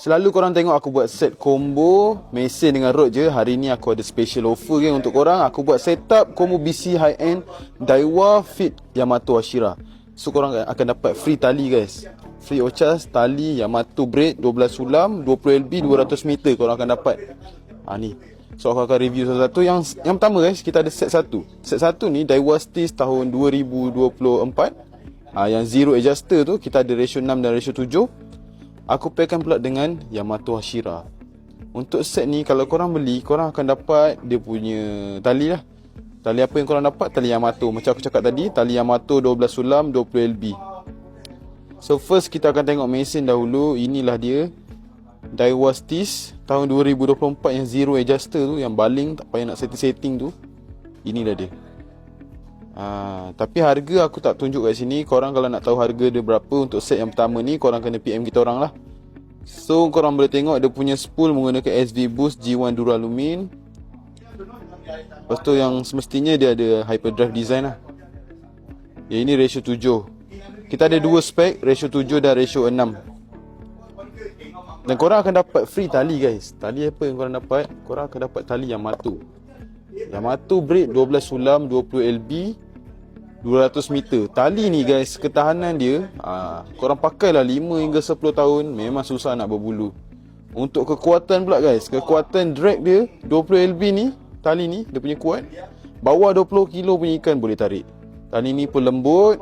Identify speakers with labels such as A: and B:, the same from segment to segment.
A: Selalu korang tengok aku buat set combo mesin dengan rod je. Hari ni aku ada special offer kan untuk korang. Aku buat setup combo BC high end Daiwa Fit Yamato Ashira. So korang akan dapat free tali guys. Free Ochas, tali Yamato braid 12 sulam, 20 LB, 200 meter korang akan dapat. Ha ni. So aku akan review satu-satu. Yang yang pertama guys, kita ada set satu. Set satu ni Daiwa Stis tahun 2024. Ha, yang zero adjuster tu kita ada ratio 6 dan ratio 7 Aku pairkan pula dengan Yamato Hashira. Untuk set ni kalau korang beli Korang akan dapat dia punya tali lah. Tali apa yang korang dapat? Tali Yamato. Macam aku cakap tadi Tali Yamato 12 sulam 20 LB So first kita akan tengok mesin dahulu. Inilah dia. Daiwa Stis Tahun 2024 yang zero adjuster tu Yang baling tak payah nak setting-setting tu. Inilah dia Ha, tapi harga aku tak tunjuk kat sini. Korang kalau nak tahu harga dia berapa Untuk set yang pertama ni Korang kena PM kita orang lah. So korang boleh tengok Dia punya spool menggunakan SV Boost G1 Duralumin Lepas tu yang semestinya Dia ada hyperdrive design lah. Yang ini ratio 7 Kita ada dua spek Ratio 7 dan ratio 6 Dan korang akan dapat free tali guys. Tali apa yang korang dapat? Korang akan dapat tali yang matu Yamato braid 12 sulam 20 LB 200 meter. Tali ni guys Ketahanan dia aa, Korang pakailah 5 hingga 10 tahun Memang susah nak berbulu. Untuk kekuatan pula guys Kekuatan drag dia 20 LB ni Tali ni Dia punya kuat Bawah 20 kilo punya ikan boleh tarik. Tali ni pun lembut.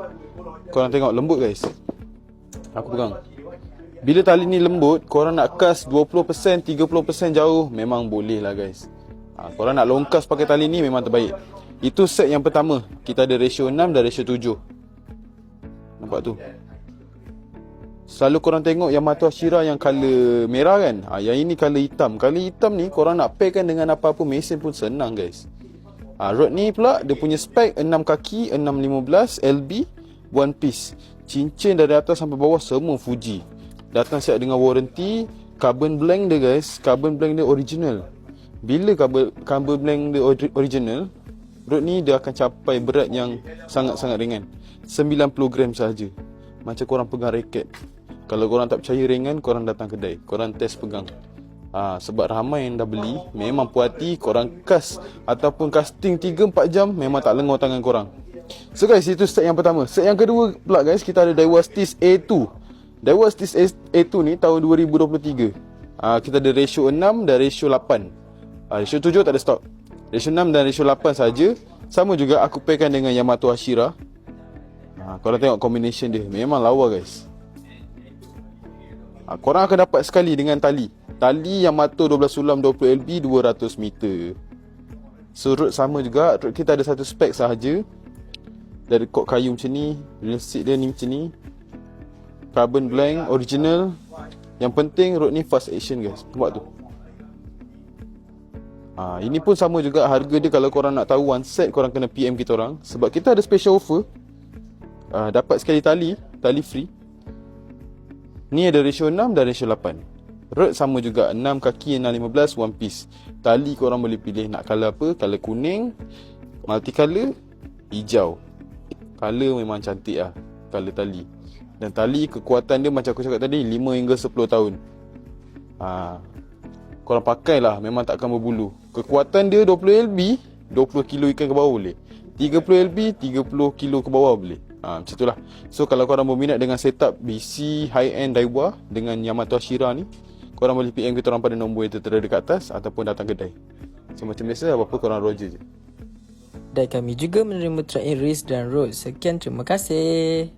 A: Korang tengok lembut guys. Aku pegang. Bila tali ni lembut Korang nak kas 20% 30% jauh Memang boleh lah guys ha, Korang nak longkas pakai tali ni memang terbaik. Itu set yang pertama. Kita ada ratio 6 dan ratio 7 Nampak tu? Selalu korang tengok yang mata Ashira yang color merah kan? Ha, Yang ini color hitam. Color hitam ni korang nak pairkan dengan apa-apa mesin pun senang guys. Ha, Rod ni pula dia punya spek 6 kaki 615 LB One piece. Cincin dari atas sampai bawah semua Fuji. Datang siap dengan warranty. Carbon blank dia guys. Carbon blank dia original bila blank dia original Rod ni dia akan capai berat yang sangat-sangat ringan. 90 gram sahaja. Macam korang pegang raket. Kalau korang tak percaya ringan Korang datang kedai. Korang test pegang. Ha, Sebab ramai yang dah beli Memang puas hati Korang cast Ataupun casting 3-4 jam Memang tak lengur tangan korang. So guys itu set yang pertama. Set yang kedua pula guys Kita ada Daiwa Stis A2 Daiwa Stis A2 ni tahun 2023 ha, Kita ada ratio 6 dan ratio 8 Uh, ratio 7 tak ada stok. Ratio 6 dan ratio 8 saja. Sama juga aku pairkan dengan Yamato Ashira. Ha, korang tengok combination dia. Memang lawa guys. Ha, korang akan dapat sekali dengan tali. Tali Yamato 12 sulam 20 LB 200 meter. So root sama juga. Root kita ada satu spek sahaja. Dari kod kayu macam ni. Real seat dia ni macam ni. Carbon blank original. Yang penting root ni fast action guys. Nampak tu. Ha, ini pun sama juga harga dia kalau korang nak tahu one set korang kena PM kita orang sebab kita ada special offer. Ha, dapat sekali tali, tali free. Ni ada ratio 6 dan ratio 8. Rod sama juga 6 kaki 615 one piece. Tali korang boleh pilih nak color apa? Color kuning, multi color, hijau. Color memang cantik ah color tali. Dan tali kekuatan dia macam aku cakap tadi 5 hingga 10 tahun. Ha, korang pakai lah memang tak akan berbulu kekuatan dia 20 LB 20 kilo ikan ke bawah boleh. 30 LB 30 kilo ke bawah boleh. Ha, macam itulah so kalau korang berminat dengan setup BC high end Daiwa dengan Yamato Ashira ni korang boleh PM kita orang pada nombor yang tertera dekat atas ataupun datang kedai so macam biasa apa-apa korang roger je.
B: Dan kami juga menerima track race dan road. Sekian terima kasih.